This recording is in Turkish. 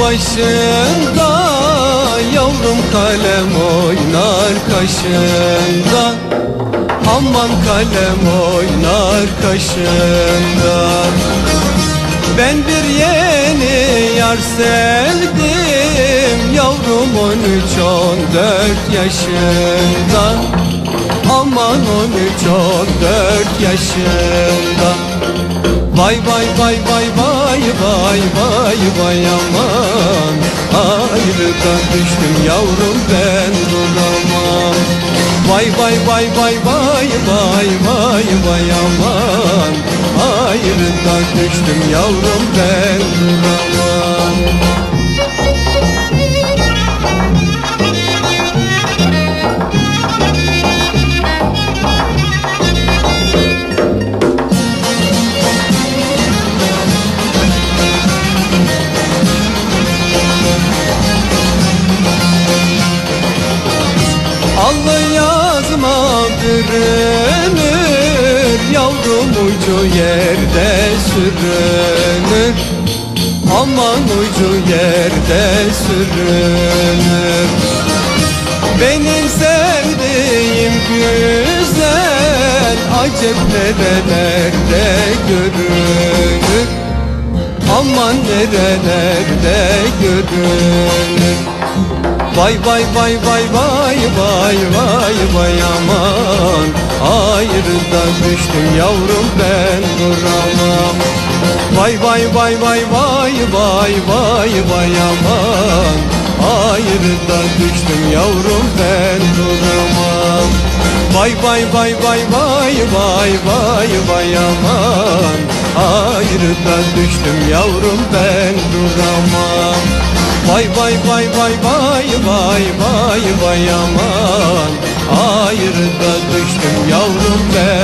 Başında Yavrum kalem oynar kaşında Aman kalem oynar kaşında. Ben bir yeni yar sevdim Yavrum 13-14 yaşında. Aman 13-14 yaşında. Vay vay vay vay vay vay vay vay aman. Ayrıdan düştüm yavrum ben duramam Vay vay vay vay vay vay vay vay aman. Ayrıdan düştüm yavrum ben duramam yazma bürünür Yavrum ucu yerde sürünür. Aman ucu yerde sürünür. Benim sevdiğim güzel Acep nerelerde görünür? Aman nerelerde görünür? Vay vay vay vay vay vay vay vay aman Ayrıda düştüm yavrum ben duramam Vay vay vay vay vay vay vay vay aman Ayrıda düştüm yavrum ben duramam Vay vay vay vay vay vay vay vay aman Ayrıda düştüm yavrum ben duramam Vay vay vay vay vay vay vay vay aman yavrum ben